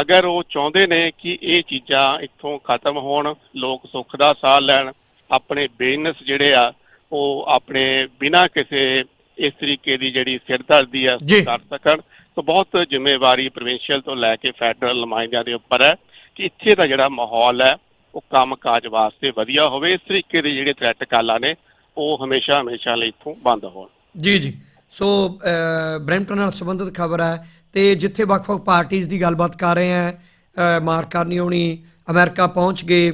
ਅਗਰ ਉਹ ਚਾਹੁੰਦੇ ਨੇ ਕਿ ਇਹ ਚੀਜ਼ਾਂ ਇੱਥੋਂ ਖਤਮ ਹੋਣ ਲੋਕ ਸੁੱਖ ਦਾ ਸਾਹ ਲੈਣ ਆਪਣੇ ਬਿਜ਼ਨਸ ਜਿਹੜੇ ਆ ਉਹ ਆਪਣੇ ਬਿਨਾਂ ਕਿਸੇ ਇਸ ਤਰੀਕੇ ਦੀ ਜਿਹੜੀ ਸਿਰਦਰਦੀ ਆ। ਕਰ ਸਕਣ ਸੋ ਬਹੁਤ ਜ਼ਿੰਮੇਵਾਰੀ ਪ੍ਰੋਵਿੰਸ਼ੀਅਲ ਤੋਂ ਲੈ ਕੇ ਫੈਡਰਲ ਨੁਮਾਇੰਦਿਆਂ ਦੇ ਉੱਪਰ ਹੈ ਕਿ ਇੱਥੇ ਦਾ ਜਿਹੜਾ ਮਾਹੌਲ ਹੈ ਉਹ ਕੰਮਕਾਜ ਵਾਸਤੇ ਵਧੀਆ ਹੋਵੇ। ਇਸ ਤਰੀਕੇ ਦੇ ਜਿਹੜੇ ਥ੍ਰੈਟ ਕਾਲਾਂ ਨੇ ਉਹ ਹਮੇਸ਼ਾ ਹਮੇਸ਼ਾ ਲਈ ਇੱਥੋਂ ਬੰਦ ਹੋਣ। ਜੀ ਜੀ। ਸੋ ਅ, ਬਰੈਂਪਟਨ ਨਾਲ ਸੰਬੰਧਿਤ ਖਬਰ ਹੈ ਤੇ ਜਿੱਥੇ ਵੱਖ-ਵੱਖ ਪਾਰਟੀਆਂ ਦੀ ਗੱਲਬਾਤ ਕਰ ਰਹੇ ਆ ਮਾਰਕ ਕਰਨੀ ਹੋਣੀ ਅਮਰੀਕਾ ਪਹੁੰਚ ਗਏ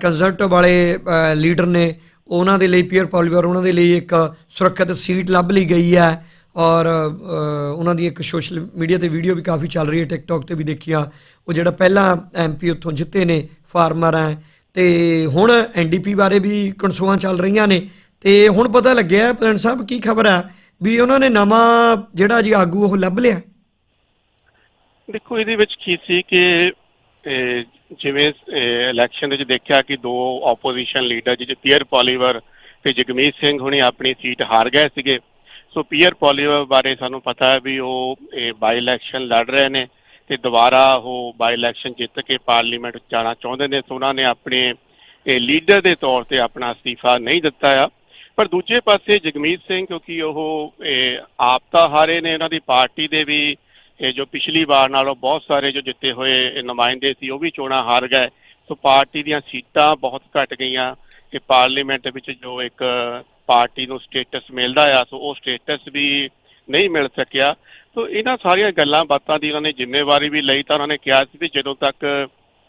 ਕੰਜ਼ਰਟਿਵ ਵਾਲੇ ਲੀਡਰ ਨੇ ਉਹਨਾਂ ਦੇ ਲਈ ਪੀਅਰ ਪੋਲੀਵਰ ਉਹਨਾਂ ਦੇ ਲਈ ਇੱਕ ਸੁਰੱਖਿਅਤ ਸੀਟ ਲੱਭ ਲਈ ਗਈ ਹੈ। ਔਰ ਉਹਨਾਂ ਦੀ ਇੱਕ ਸੋਸ਼ਲ ਮੀਡੀਆ ਤੇ ਵੀਡੀਓ ਵੀ ਕਾਫੀ ਚੱਲ ਰਹੀ ਹੈ ਟਿਕਟੌਕ ਤੇ ਵੀ ਦੇਖਿਆ। ਉਹ ਜਿਹੜਾ ਪਹਿਲਾਂ ਐਮਪੀ ਉੱਥੋਂ ਜਿੱਤੇ ਨੇ ਫਾਰਮਰ ਹੈ। ਤੇ ਹੁਣ ਐਨਡੀਪੀ ਬਾਰੇ ਵੀ ਕਨਸੂਆਂ ਚੱਲ ਰਹੀਆਂ ਨੇ। ਤੇ ਹੁਣ ਪਤਾ ਲੱਗਿਆ ਪ੍ਰਧਾਨ ਸਾਹਿਬ, ਕੀ ਖਬਰ ਹੈ? ਵੀ ਉਹਨਾਂ ਨੇ ਨਵਾਂ ਜਿਹੜਾ ਜੀ ਆਗੂ, ਉਹ ਲੱਭ ਲਿਆ। ਦੇਖੋ, ਇਹਦੇ ਵਿੱਚ ਕੀ ਸੀ ਕਿ ਜਿਵੇਂ ਇਲੈਕਸ਼ਨ ਦੇ ਵਿੱਚ ਦੇਖਿਆ ਕਿ ਦੋ ਆਪੋਜੀਸ਼ਨ ਲੀਡਰ ਜਿਹੇ ਪੀਅਰ ਪੋਲੀਵਰ ਤੇ ਜਗਮੀਤ ਸਿੰਘ ਹੁਣੀ ਆਪਣੀ ਸੀਟ ਹਾਰ ਗਏ ਸੀਗੇ। ਸੋ ਪੀਅਰ ਪੋਲੀਵਰ ਬਾਰੇ ਸਾਨੂੰ ਪਤਾ ਹੈ ਵੀ ਉਹ ਇਹ ਬਾਈ ਇਲੈਕਸ਼ਨ ਲੜ ਰਹੇ ਨੇ ਤੇ ਦੁਬਾਰਾ ਉਹ ਬਾਈ ਇਲੈਕਸ਼ਨ ਜਿੱਤ ਕੇ ਪਾਰਲੀਮੈਂਟ ਜਾਣਾ ਚਾਹੁੰਦੇ ਨੇ। ਸੋ ਉਹਨਾਂ ਨੇ ਆਪਣੇ ਇਹ ਲੀਡਰ ਦੇ ਤੌਰ ਤੇ ਆਪਣਾ ਅਸਤੀਫਾ ਨਹੀਂ ਦਿੱਤਾ ਆ। ਪਰ ਦੂਜੇ ਪਾਸੇ ਜਗਮੀਤ ਸਿੰਘ ਕਿਉਂਕਿ ਉਹ ਇਹ, ਆਪ ਤਾਂ ਹਾਰੇ ਨੇ ਉਹਨਾਂ ਦੀ ਪਾਰਟੀ ਦੇ ਵੀ ਇਹ ਜੋ ਪਿਛਲੀ ਵਾਰ ਨਾਲੋਂ ਬਹੁਤ ਸਾਰੇ ਜੋ ਜਿੱਤੇ ਹੋਏ ਨੁਮਾਇੰਦੇ ਸੀ ਉਹ ਵੀ ਚੋਣਾਂ ਹਾਰ ਗਏ। ਸੋ ਪਾਰਟੀ ਦੀਆਂ ਸੀਟਾਂ ਬਹੁਤ ਘਟ ਗਈਆਂ। ਕਿ ਪਾਰਲੀਮੈਂਟ ਵਿੱਚ ਜੋ ਇੱਕ ਪਾਰਟੀ ਨੂੰ ਸਟੇਟਸ ਮਿਲਦਾ ਆ, ਸੋ ਉਹ ਸਟੇਟਸ ਵੀ ਨਹੀਂ ਮਿਲ ਸਕਿਆ। ਸੋ ਇਹਨਾਂ ਸਾਰੀਆਂ ਗੱਲਾਂ ਬਾਤਾਂ ਦੀ ਉਹਨਾਂ ਨੇ ਜ਼ਿੰਮੇਵਾਰੀ ਵੀ ਲਈ ਤਾਂ ਉਹਨਾਂ ਨੇ ਕਿਹਾ ਸੀ ਵੀ ਜਦੋਂ ਤੱਕ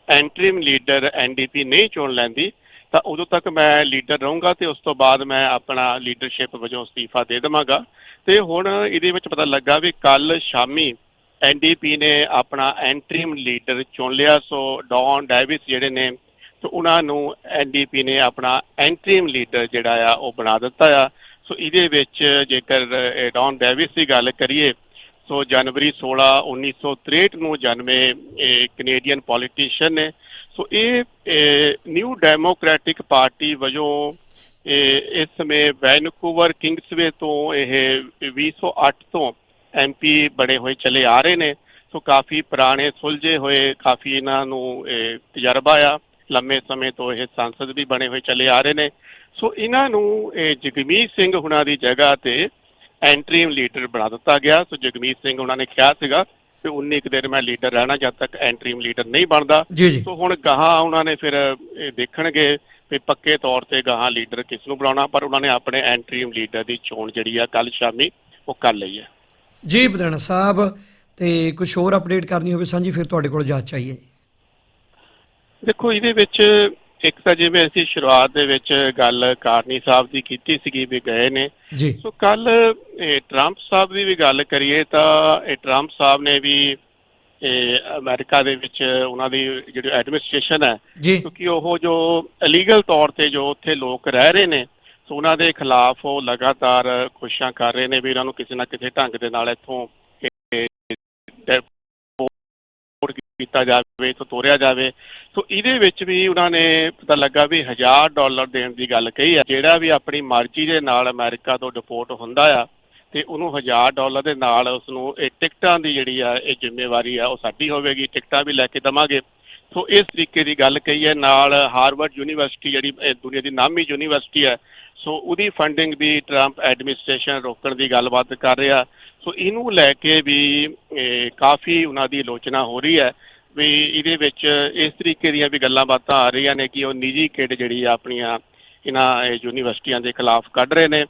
ਐਂਟਰੀਮ ਲੀਡਰ ਐਨਡੀਪੀ ਨਹੀਂ ਚੁਣ ਲੈਂਦੀ, ਤਾਂ ਉਦੋਂ ਤੱਕ ਮੈਂ ਲੀਡਰ ਰਹੂੰਗਾ ਤੇ ਉਸ ਤੋਂ ਬਾਅਦ ਮੈਂ ਆਪਣਾ ਲੀਡਰਸ਼ਿਪ ਵਜੋਂ ਅਸਤੀਫਾ ਦੇ ਦੇਵਾਂਗਾ। ਤੇ ਹੁਣ ਇਹਦੇ ਵਿੱਚ ਪਤਾ ਲੱਗਾ ਵੀ ਕੱਲ ਸ਼ਾਮੀ ਐਨਡੀਪੀ ਨੇ ਆਪਣਾ ਐਂਟਰੀਮ ਲੀਡਰ ਚੁਣ ਲਿਆ, ਸੋ ਡੌਨ ਡੈਵਿਸ ਜਿਹੜੇ ਨੇ ਸੋ ਉਹਨਾਂ ਨੂੰ ਐਨਡੀਪੀ ਨੇ ਆਪਣਾ ਐਂਟਰੀਮ ਲੀਡਰ ਜਿਹੜਾ ਆ, ਉਹ ਬਣਾ ਦਿੱਤਾ ਆ। ਸੋ ਇਹਦੇ ਵਿੱਚ ਜੇਕਰ ਇਹ ਡੌਨ ਡੈਵਿਸ ਦੀ ਗੱਲ ਕਰੀਏ, ਸੋ ਜਨਵਰੀ 16 1963 ਨੂੰ ਜਨਮੇ ਇਹ ਕੈਨੇਡੀਅਨ ਪੋਲੀਟੀਸ਼ੀਅਨ ਨੇ। ਸੋ ਇਹ ਨਿਊ ਡੈਮੋਕ੍ਰੈਟਿਕ ਪਾਰਟੀ ਵਜੋਂ ਇਹ ਇਸ ਸਮੇਂ ਵੈਨਕੂਵਰ ਕਿੰਗਸਵੇ ਤੋਂ ਇਹ 2008 ਤੋਂ ਐਮਪੀ ਬਣੇ ਹੋਏ ਚਲੇ ਆ ਰਹੇ ਨੇ। ਸੋ ਕਾਫੀ ਪੁਰਾਣੇ ਸੁਲਝੇ ਹੋਏ, ਕਾਫੀ ਇਹਨਾਂ ਨੂੰ ਇਹ ਤਜਰਬਾ ਆ। ਲੰਮੇ ਸਮੇਂ ਤੋਂ ਇਹ ਸੰਸਦ ਵੀ ਬਣੇ ਹੋਏ ਚਲੇ ਆ ਰਹੇ ਨੇ। ਸੋ ਇਹਨਾਂ ਨੂੰ ਇਹ ਜਗਮੀਤ ਸਿੰਘ ਹੁਣਾਂ ਦੀ ਜਗ੍ਹਾ ਤੇ ਐਂਟਰੀਮ ਲੀਡਰ ਬਣਾ ਦਿੱਤਾ ਗਿਆ। ਸੋ ਜਗਮੀਤ ਸਿੰਘ ਉਹਨਾਂ ਨੇ ਕਿਹਾ ਸੀਗਾ ਕਿ 19 ਕੁ ਦਿਨ ਮੈਂ ਲੀਡਰ ਰਹਿਣਾ ਜਦ ਤੱਕ ਐਂਟਰੀਮ ਲੀਡਰ ਨਹੀਂ ਬਣਦਾ। ਸੋ ਹੁਣ ਗਾਹਾਂ ਉਹਨਾਂ ਨੇ ਫਿਰ ਇਹ ਦੇਖਣਗੇ ਵੀ ਪੱਕੇ ਤੌਰ ਤੇ ਗਾਹਾਂ ਲੀਡਰ ਕਿਸ ਨੂੰ ਬਣਾਉਣਾ ਪਰ ਉਹਨਾਂ ਨੇ ਆਪਣੇ ਐਂਟਰੀਮ ਲੀਡਰ ਦੀ ਚੋਣ ਜਿਹੜੀ ਆ ਕੱਲ ਸ਼ਾਮੀ ਉਹ ਕਰ ਲਈ ਹੈ। ਜੀ ਪਧਾਣਾ ਸਾਹਿਬ ਤੇ ਕੁਝ ਹੋਰ ਅਪਡੇਟ ਕਰਨੀ ਹੋਵੇ ਸਾਂਝੀ ਫਿਰ ਤੁਹਾਡੇ ਕੋਲ ਜਾ ਚਾਹੀਏ। ਦੇਖੋ ਇਹਦੇ ਵਿੱਚ ਇੱਕ ਤਾਂ ਜਿਵੇਂ ਅਸੀਂ ਸ਼ੁਰੂਆਤ ਦੇ ਵਿੱਚ ਗੱਲ ਕਾਰਨੀ ਸਾਹਿਬ ਦੀ ਕੀਤੀ ਸੀਗੀ ਵੀ ਗਏ ਨੇ। ਸੋ ਕੱਲ ਟਰੰਪ ਸਾਹਿਬ ਦੀ ਵੀ ਗੱਲ ਕਰੀਏ ਤਾਂ ਇਹ ਟਰੰਪ ਸਾਹਿਬ ਨੇ ਵੀ ਇਹ ਅਮਰੀਕਾ ਦੇ ਵਿੱਚ ਉਹਨਾਂ ਦੀ ਜਿਹੜੀ ਐਡਮਿਨਿਸਟ੍ਰੇਸ਼ਨ ਹੈ ਕਿਉਂਕਿ ਉਹ ਜੋ ਇਲੀਗਲ ਤੌਰ ਤੇ ਜੋ ਉੱਥੇ ਲੋਕ ਰਹਿ ਰਹੇ ਨੇ ਸੋ ਉਹਨਾਂ ਦੇ ਖਿਲਾਫ ਉਹ ਲਗਾਤਾਰ ਕੋਸ਼ਿਸ਼ਾਂ ਕਰ ਰਹੇ ਨੇ ਵੀ ਉਹਨਾਂ ਨੂੰ ਕਿਸੇ ਨਾ ਕਿਸੇ ਢੰਗ ਦੇ ਨਾਲ ਇੱਥੋਂ ਡਿਪੋਰਟ ਕੀਤਾ ਜਾਵੇ, ਇੱਥੋਂ ਤੋਰਿਆ ਜਾਵੇ। ਸੋ ਇਹਦੇ ਵਿੱਚ ਵੀ ਉਹਨਾਂ ਨੇ ਪਤਾ ਲੱਗਾ ਵੀ 1000 ਡਾਲਰ ਦੇਣ ਦੀ ਗੱਲ ਕਹੀ ਹੈ ਜਿਹੜਾ ਵੀ ਆਪਣੀ ਮਰਜ਼ੀ ਦੇ ਨਾਲ ਅਮਰੀਕਾ ਤੋਂ ਡਿਪੋਰਟ ਹੁੰਦਾ ਆ, ਤੇ ਉਹਨੂੰ 1000 ਡਾਲਰ ਦੇ ਨਾਲ ਉਸ ਨੂੰ ਇਹ ਟਿਕਟਾਂ ਦੀ ਜਿਹੜੀ ਆ, ਇਹ ਜ਼ਿੰਮੇਵਾਰੀ ਆ, ਉਹ ਸਾਡੀ ਹੋਵੇਗੀ। ਟਿਕਟਾਂ ਵੀ ਲੈ ਕੇ ਦਵਾਂਗੇ। ਸੋ ਇਸ ਤਰੀਕੇ ਦੀ ਗੱਲ ਕਹੀ ਹੈ। ਨਾਲ ਹਾਰਵਰਡ ਯੂਨੀਵਰਸਿਟੀ ਜਿਹੜੀ, ਇਹ ਦੁਨੀਆ ਦੀ ਨਾਮੀ ਯੂਨੀਵਰਸਿਟੀ ਹੈ, ਸੋ ਉਹਦੀ ਫੰਡਿੰਗ ਦੀ ਟਰੰਪ ਐਡਮਿਨਿਸਟ੍ਰੇਸ਼ਨ ਰੋਕਣ ਦੀ ਗੱਲਬਾਤ ਕਰ ਰਿਹਾ। ਸੋ ਇਹਨੂੰ ਲੈ ਕੇ ਵੀ ਕਾਫੀ ਉਹਨਾਂ ਦੀ ਆਲੋਚਨਾ ਹੋ ਰਹੀ ਹੈ ਵੀ ਇਹਦੇ ਵਿੱਚ ਇਸ ਤਰੀਕੇ ਦੀਆਂ ਵੀ ਗੱਲਾਂ ਬਾਤਾਂ ਆ ਰਹੀਆਂ ਨੇ ਕਿ ਉਹ ਨਿੱਜੀ ਕਿਡ ਜਿਹੜੀ ਆ ਆਪਣੀਆਂ ਇਹਨਾਂ ਇਹ ਯੂਨੀਵਰਸਿਟੀਆਂ ਦੇ ਖਿਲਾਫ ਕੱਢ ਰਹੇ ਨੇ।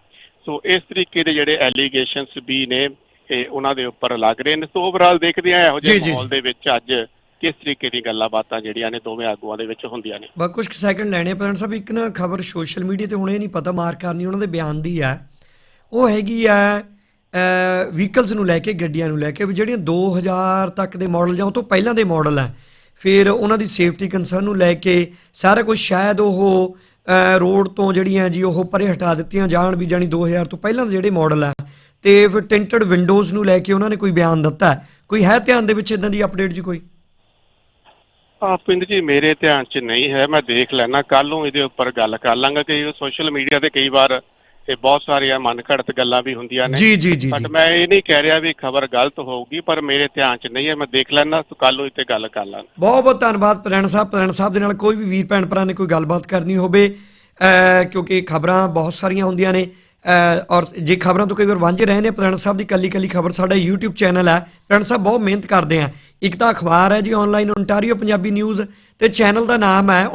ਸੋ ਇਸ ਤਰੀਕੇ ਦੇ ਜਿਹੜੇ ਐਲੀਗੇਸ਼ਨਸ ਵੀ ਨੇ ਇਹ ਉਹਨਾਂ ਦੇ ਉੱਪਰ ਲੱਗ ਰਹੇ ਨੇ। ਸੋ ਓਵਰਆਲ ਦੇਖਦੇ ਆ ਇਹੋ ਜਿਹੇ ਮਾਹੌਲ ਦੇ ਵਿੱਚ ਅੱਜ ਕਿਸ ਤਰੀਕੇ ਦੀ ਗੱਲਾਂ ਬਾਤਾਂ ਜਿਹੜੀਆਂ ਨੇ ਦੋਵੇਂ ਆਗੂਆਂ ਦੇ ਵਿੱਚ ਹੁੰਦੀਆਂ ਨੇ। ਬਸ ਕੁਝ ਸੈਕਿੰਡ ਲੈਣੇ ਪਧਾਣਾ ਸਾਹਿਬ। ਇੱਕ ਨਾ ਖਬਰ ਸੋਸ਼ਲ ਮੀਡੀਆ ਤੇ ਹੁਣ ਇਹ ਨਹੀਂ ਪਤਾ ਮਾਰ ਕਰਨੀ ਉਹਨਾਂ ਦੇ ਬਿਆਨ ਦੀ ਹੈ। ਉਹ ਹੈਗੀ ਆ ਵਹੀਕਲਸ ਨੂੰ ਲੈ ਕੇ, ਗੱਡੀਆਂ ਨੂੰ ਲੈ ਕੇ, ਵੀ ਜਿਹੜੀਆਂ 2000 ਤੱਕ ਦੇ ਮਾਡਲ ਜਾਂ ਉਹ ਤੋਂ ਪਹਿਲਾਂ ਦੇ ਮਾਡਲ ਹੈ ਫਿਰ ਉਹਨਾਂ ਦੀ ਸੇਫਟੀ ਕੰਸਰਨ ਨੂੰ ਲੈ ਕੇ ਸਾਰਾ ਕੁਝ ਸ਼ਾਇਦ ਉਹ ਰੋਡ ਤੋਂ ਜਿਹੜੀਆਂ ਜੀ ਉਹ ਪਰੇ ਹਟਾ ਦਿੱਤੀਆਂ ਜਾਣ ਵੀ ਜਾਨੀ 2000 ਤੋਂ ਪਹਿਲਾਂ ਦੇ ਜਿਹੜੇ ਮਾਡਲ ਹੈ ਤੇ ਫਿਰ ਟਿੰਟਡ ਵਿੰਡੋਜ਼ ਨੂੰ ਲੈ ਕੇ ਉਹਨਾਂ ਨੇ ਕੋਈ ਬਿਆਨ ਦਿੱਤਾ। ਕੋਈ ਹੈ ਧਿਆਨ ਦੇ ਵਿੱਚ ਇਦਾਂ ਦੀ ਅਪਡੇਟ ਜੀ ਕੋਈ? ਆ ਪਿੰਡ ਜੀ, ਮੇਰੇ ਧਿਆਨ 'ਚ ਨਹੀਂ ਹੈ। ਮੈਂ ਦੇਖ ਲੈਣਾ ਕੱਲ ਨੂੰ ਇਹਦੇ ਉੱਪਰ ਗੱਲ ਕਰ ਲਾਂਗਾ ਕਿ ਸੋਸ਼ਲ ਮੀਡੀਆ ਤੇ ਕਈ ਵਾਰ ਇਹ ਬਹੁਤ ਸਾਰੀਆਂ ਮਨ ਘੜਤ ਗੱਲਾਂ ਵੀ ਹੁੰਦੀਆਂ ਨੇ। ਜੀ ਜੀ ਜੀ ਬਟ ਮੈਂ ਇਹ ਨਹੀਂ ਕਹਿ ਰਿਹਾ ਵੀ ਖਬਰ ਗਲਤ ਹੋਊਗੀ ਪਰ ਮੇਰੇ ਧਿਆਨ 'ਚ ਨਹੀਂ ਹੈ। ਮੈਂ ਦੇਖ ਲੈਣਾ ਸੋ ਕੱਲ ਨੂੰ ਤੇ ਗੱਲ ਕਰ ਲਾਂਗਾ ਬਹੁਤ ਬਹੁਤ ਧੰਨਵਾਦ ਪ੍ਰੈਣ ਸਾਹਿਬ। ਪ੍ਰੈਣ ਸਾਹਿਬ ਦੇ ਨਾਲ ਕੋਈ ਵੀ ਵੀਰ ਭੈਣ ਭਰਾ ਨੇ ਕੋਈ ਗੱਲਬਾਤ ਕਰਨੀ ਹੋਵੇ ਕਿਉਂਕਿ ਖਬਰਾਂ ਬਹੁਤ ਸਾਰੀਆਂ ਹੁੰਦੀਆਂ ਨੇ ਔਰ ਜੇ ਖਬਰਾਂ ਤੋਂ ਕਈ ਵਾਰ ਵਾਂਝੇ ਰਹੇ ਨੇ ਪ੍ਰੈਣ ਸਾਹਿਬ ਦੀ ਕੱਲੀ ਕੱਲੀ ਖਬਰ ਸਾਡਾ YouTube ਚੈਨਲ ਹੈ। ਪ੍ਰੈਣ ਸਾਹਿਬ ਬਹੁਤ ਮਿਹਨਤ ਕਰਦੇ ਆ। ਇੱਕ ਤਾਂ ਅਖਬਾਰ ਹੈ ਜੀ ਆਨਲਾਈਨ ਓਨਟਾਰੀਓ ਪੰਜਾਬੀ ਨਿਊਜ਼ ਤੇ ਚੈਨਲ ਦਾ ਨਾਮ ਹੈ